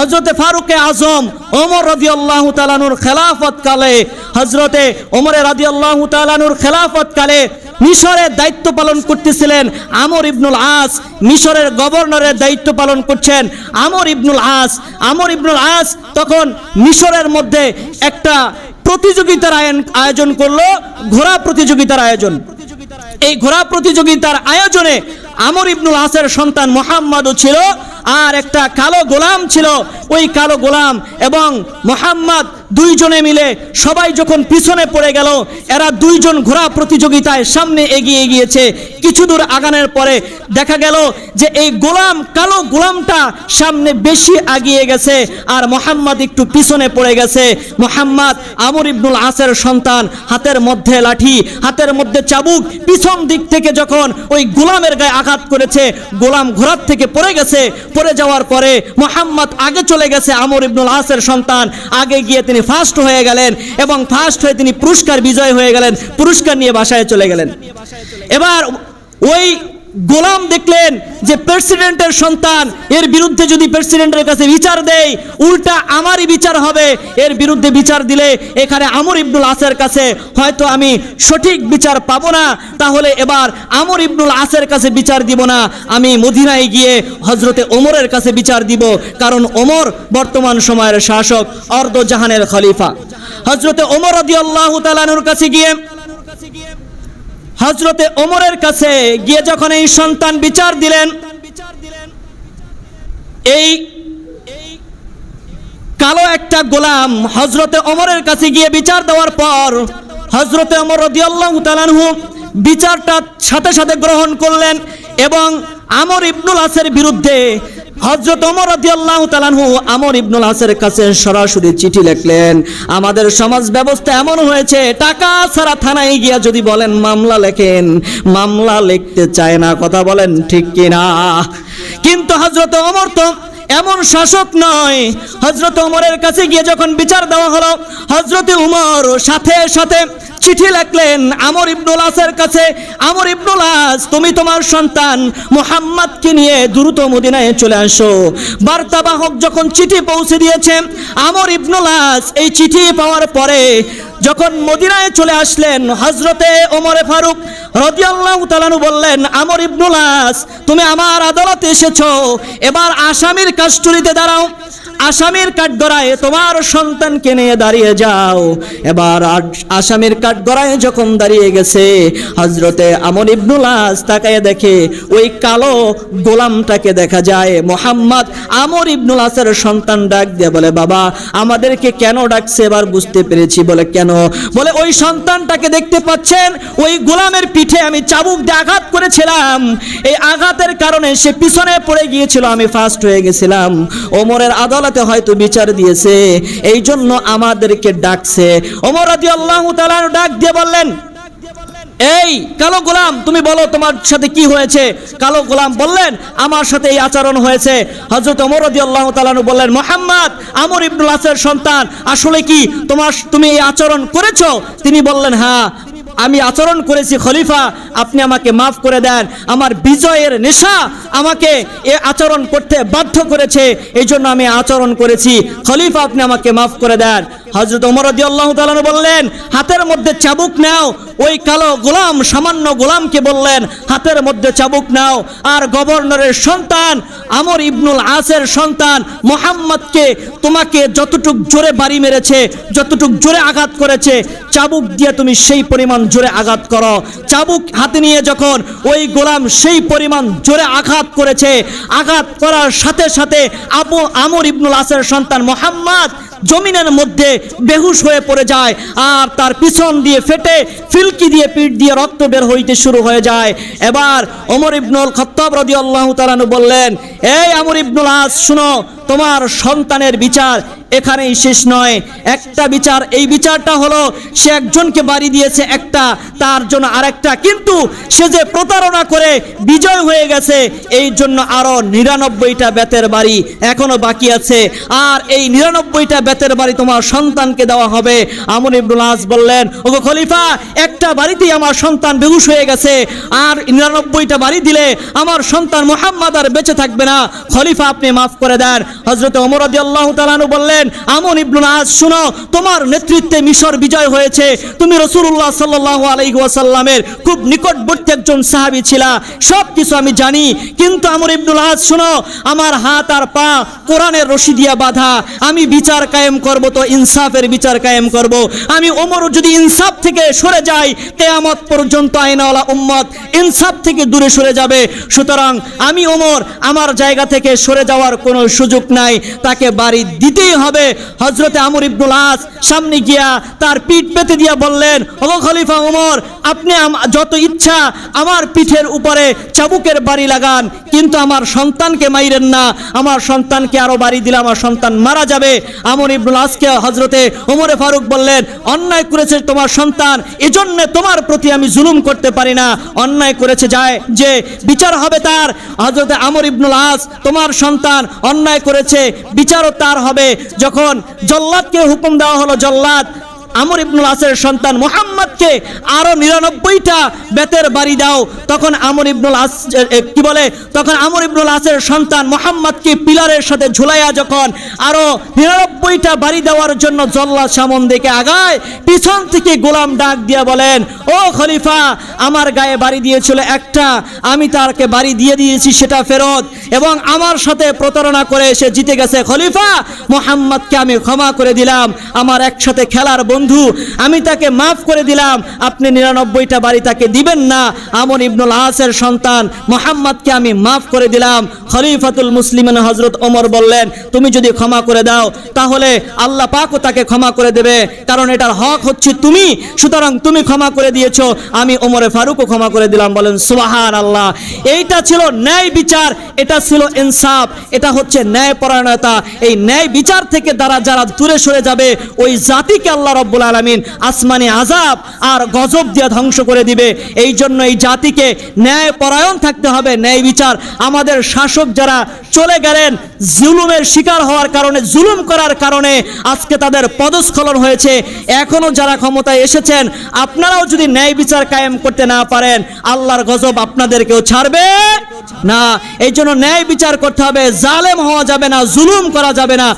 হজরতে ফারুকে আজম, ওমর রাজি আল্লাহ তালানুর খেলাফত কালে হজরতে ওমরে রাজি আল্লাহ তালানুর খেলাফত কালে মিশরের দায়িত্ব পালন করতেছিলেন আমর ইবনুল আস। মিশরের গভর্নরের দায়িত্ব পালন করছেন আমর ইবনুল আস। আমর ইবনুল আস তখন মিশরের মধ্যে একটা প্রতিযোগিতার আয়োজন করল, ঘোড়া প্রতিযোগিতার আয়োজন। এই ঘোড়া প্রতিযোগিতার আয়োজনে আমর ইবনুল আসের সন্তান মোহাম্মদও ছিল। আর একটা কালো গোলাম ছিল। ওই কালো গোলাম এবং মোহাম্মদ দুইজনে মিলে সবাই যখন পিছনে পড়ে গেল, এরা দুইজন ঘোড়া প্রতিযোগিতায় সামনে এগিয়ে গিয়েছে। কিছু দূর আগানের পরে দেখা গেল যে এই গোলাম, কালো গোলামটা সামনে বেশি আগিয়ে গেছে আর মোহাম্মদ একটু পিছনে পড়ে গেছে। মোহাম্মদ আমর ইবনুল আসের সন্তান, হাতের মধ্যে লাঠি, হাতের মধ্যে চাবুক, পিছন দিক থেকে যখন ওই গোলামের গায়ে আঘাত করেছে, গোলাম ঘোড়ার থেকে পড়ে গেছে। পড়ে যাওয়ার পরে মোহাম্মদ আগে চলে গেছে আমর ইবনুল আসের সন্তান, আগে গিয়ে তিনি ফার্স্ট হয়ে গেলেন এবং ফার্স্ট হয়ে তিনি পুরস্কার বিজয় হয়ে গেলেন। পুরস্কার নিয়ে বাসায় চলে গেলেন। এবার ওই গোলাম দেখলেন যে প্রেসিডেন্টের সন্তান, এর বিরুদ্ধে যদি প্রেসিডেন্টের কাছে বিচার দেয়, উল্টা আমারই বিচার হবে। এর বিরুদ্ধে বিচার দিলে এখানে আমর ইবনুল আসের কাছে হয়তো আমি সঠিক বিচার পাবো না। তাহলে এবার আমর ইবনুল আসের কাছে বিচার দিব না। আমি মদিনায় গিয়ে হজরতে ওমরের কাছে বিচার দিব, কারণ ওমর বর্তমান সময়ের শাসক অর্ধ জাহানের খলিফা। হজরতে ওমর রদি আল্লাহ তালানুর কাছে গিয়ে হজরতে ওমরের কাছে গিয়ে যখন এই সন্তান বিচার দিলেন, এই কালো একটা গোলাম হজরতে ওমরের কাছে গিয়ে বিচার দেওয়ার পর হজরতে ওমর রদিয়াল্লাহু তালানহু বিচারটা সাথে সাথে গ্রহণ করলেন এবং আমর ইবনুল আসের বিরুদ্ধে হজরত ওমর রদিয়াল্লাহু তালানহু আমর ইবনুল আসের কাছে সরাসরি চিঠি লিখলেন, আমাদের সমাজ ব্যবস্থা এমন হয়েছে, টাকা ছাড়া থানায় গিয়া যদি বলেন মামলা লেখেন, মামলা লিখতে চায় না। কথা বলেন ঠিক কিনা? কিন্তু হজরত ওমর তো এমন শাসক নয়। হজরত উমরের কাছে গিয়ে যখন বিচার দেওয়া হলো হজরতে উমর সাথে সাথে চিঠি লিখলেন আমর ইবনুল আসের কাছে, আমর ইবনুল আস, তুমি তোমার সন্তান মোহাম্মদকে নিয়ে দ্রুত মদিনায় চলে আসো। বার্তাবাহক যখন চিঠি পৌঁছে দিয়েছে, আমর ইবনুল আস এই চিঠি পাওয়ার পরে যখন মদিনায় চলে আসলেন হজরতে ওমরে ফারুক রদিয়াল্লাহু বললেন, আমর ইবনুল আস, তুমি আমার আদালতে এসেছ, এবার আসামির কাস্টুরিতে দাঁড়াও। আসামির কাঠগড়ায় তোমার সন্তানকে নিয়ে দাঁড়িয়ে যাও। এবার আস- আসামির কাঠগড়ায় যখন দাঁড়িয়ে গেছে হজরতে আমর ইবনুল আস তাকায় দেখে ওই কালো গোলামটাকে দেখা যায়। মোহাম্মদ আমর ইবনুল আসের সন্তান ডাক দিয়ে বলে, বাবা, আমাদেরকে কেন ডাকছে এবার বুঝতে পেরেছি। বলে, কেন? বলে, ওই সন্তানটাকে দেখতে পাচ্ছেন, ওই গোলামের পিঠে আমি চাবুক দিয়ে আঘাত করেছিলাম। এই আঘাতের কারণে সে পিছনে পড়ে গিয়েছিল, আমি ফার্স্ট হয়ে গেছিলাম। ওমরের আদালতে হয়তো বিচার দিয়েছে। এই জন্য আমাদেরকে ডাকছে। ওমর রাজি আল্লাহ ডাক দিয়ে বললেন, এই কালো গোলাম, তুমি বলো তোমার সাথে কি হয়েছে? কালো গোলাম বললেন, আমার সাথে এই আচরণ হয়েছে। হজরত ওমর রাদিয়াল্লাহু তাআলা বললেন, মোহাম্মদ, আমর ইবনুল আসের সন্তান, আসলে কি তোমার, তুমি এই আচরণ করেছ? তিনি বললেন হ্যাঁ। আমি আচরণ করেছি খলিফা, আপনি আমাকে মাফ করে দেন। আমার বিজয়ের নেশা আমাকে এ আচরণ করতে বাধ্য করেছে, এই জন্য আমি আচরণ করেছি। খলিফা, আপনি আমাকে মাফ করে দেন। হজরত ওমর রাদিয়াল্লাহু তাআলা বললেন, হাতের মধ্যে চাবুক নাও। ওই কালো গোলাম, সামান্য গোলামকে বললেন, হাতের মধ্যে চাবুক নাও। আর গভর্নরের সন্তান, আমর ইবনুল আসের সন্তান, মোহাম্মদকে তোমাকে যতটুক জোরে বাড়ি মেরেছে, যতটুক জোরে আঘাত করেছে, চাবুক দিয়ে তুমি সেই পরিমাণ জোরে আঘাত করো। চাবুক হাতে নিয়ে যখন ওই গোলাম সেই পরিমাণ জোরে আঘাত করেছে, আঘাত করার সাথে সাথে আবু আমর ইবনুল আসের সন্তান মোহাম্মদ জমিনের মধ্যে বেহুশ হয়ে পড়ে যায় আর তার পিছন দিয়ে ফেটে, ফিলকি দিয়ে পিঠ দিয়ে রক্ত বের হইতে শুরু হয়ে যায়। এবার অমর ইবনুল খত্তাব রাদিয়াল্লাহু তাআলা বললেন, এই আমর ইবনুল আস, শুনো, তোমার সন্তানের বিচার এখানেই শেষ নয়। একটা বিচার, এই বিচারটা হলো সে একজনকে বাড়ি দিয়েছে একটা, তার জন্য আরেকটা। কিন্তু সে যে প্রতারণা করে বিজয় হয়ে গেছে, এই জন্য আরও নিরানব্বইটা বেতের বাড়ি এখনও বাকি আছে। আর এই নিরানব্বইটা বেতের বাড়ি তোমার সন্তানকে দেওয়া হবে। আমর ইবনুল আস বললেন, ওগো খলিফা, একটা বাড়িতেই আমার সন্তান বেহুশ হয়ে গেছে। আর নিরানব্বইটা বাড়ি দিলে আমার সন্তান মোহাম্মদ আর বেঁচে থাকবে না। খলিফা, আপনি মাফ করে দেন। হজরত ওমর আল্লাহ তালানু বললেন আমন ইবনুল আজ শুনো, তোমার নেতৃত্বে মিশর বিজয় হয়েছে। তুমি রসুল্লাহ সাল্লাহ আলাইহি ওয়াসাল্লামের খুব নিকটবর্তী একজন সাহাবী ছিলা। সব কিছু আমি জানি, কিন্তু আমর ইবনুল আজ শুনো, আমার হাত আর পা কোরআনের রশি দিয়া বাঁধা। আমি বিচার কায়েম করব তো ইনসাফের বিচার কায়েম করব। আমি ওমর যদি ইনসাফ থেকে সরে যাই, কেয়ামত পর্যন্ত আইনাওয়ালা উম্মত ইনসাফ থেকে দূরে সরে যাবে। সুতরাং আমি ওমর আমার জায়গা থেকে সরে যাওয়ার কোনো সুযোগ নাই। তাকে বাড়ি দিতেই হবে। হজরতে আমর ইবনুল আস সামনে গিয়া তার পিঠ পেতে দিয়া বললেন ও খলিফা ওমর, আপনি যত ইচ্ছা আমার পিঠের উপরে চাবুকের বাড়ি লাগান, কিন্তু আমার সন্তানকে মাইরেন না। আমার সন্তানকে আরও বাড়ি দিলে আমার সন্তান মারা যাবে। আমর ইবনুল আসকে হজরতে ওমরে ফারুক বললেন, অন্যায় করেছে তোমার সন্তান, এজন্য তোমার প্রতি আমি জুলুম করতে পারি না। অন্যায় করেছে যায় যে বিচার হবে তার। হজরতে আমর ইবনুল আস, তোমার সন্তান অন্যায় করেছে, বিচারও তার হবে। যখন জল্লাদকে হুকুম দেওয়া হলো জল্লাদ আমর ইবনুল আসের সন্তান মোহাম্মদকে আরও নিরানব্বইটা বেতের বাড়ি দাও। তখন আমর ইবনুল আস কি বলে? তখন আমর ইবনুল আসের সন্তান মোহাম্মদকে পিলারের সাথে ঝুলাইয়া যখন আরও নিরানব্বইটা বাড়ি দেওয়ার জন্য জল্লা সামন দিকে আগায়, পিছন থেকে গোলাম ডাক দিয়া বলেন, ও খলিফা, আমার গায়ে বাড়ি দিয়েছিল একটা, আমি তারকে বাড়ি দিয়ে দিয়েছি সেটা ফেরত এবং আমার সাথে প্রতারণা করে সে জিতে গেছে। খলিফা, মোহাম্মদকে আমি ক্ষমা করে দিলাম। আমার একসাথে খেলার বন্ধু আমি তাকে মাফ করে দিলাম। আপনি নিরানব্বইটা বাড়ি তাকে দিবেন না। আমন ইবনুল আসের সন্তান মোহাম্মদকে আমি মাফ করে দিলাম। খলিফাতুল মুসলিমান হজরত ওমর বললেন, তুমি যদি ক্ষমা করে দাও, তাহলে আল্লাহ পাকও তাকে ক্ষমা করে দেবে। কারণ এটার হক হচ্ছে তুমি। সুতরাং তুমি ক্ষমা করে দিয়েছ। আমি ওমরে ফারুকও ক্ষমা করে দিলাম। বলেন সুবাহান আল্লাহ এইটা ছিল ন্যায় বিচার, এটা ছিল ইনসাফ, এটা হচ্ছে ন্যায় পরায়ণতা এই ন্যায় বিচার থেকে দ্বারা যারা দূরে সরে যাবে, ওই জাতিকে আল্লাহ রব্বুল আলমিন আসমানে আজাব আর গজব দিয়ে ধ্বংস করে দিবে। এই জন্য এই জাতিকে ন্যায় পরায়ণ থাকতে হবে, ন্যায় বিচার। আমাদের শাসক যারা চলে গেলেন, জুলুমের শিকার হওয়ার কারণে, জুলুম করার কারণে আজকে তাদের পদস্খলন হয়েছে। এখনও যারা ক্ষমতায় এসেছেন, আপনারাও যদি ন্যায় বিচার কায়েম করতে না পারেন, আল্লাহর গজব আপনাদেরকেও ছাড়বে না। এই জন্য ন্যায় বিচার করতে হবে, জালেম হওয়া যাবে না, জুলুম করা যাবে না।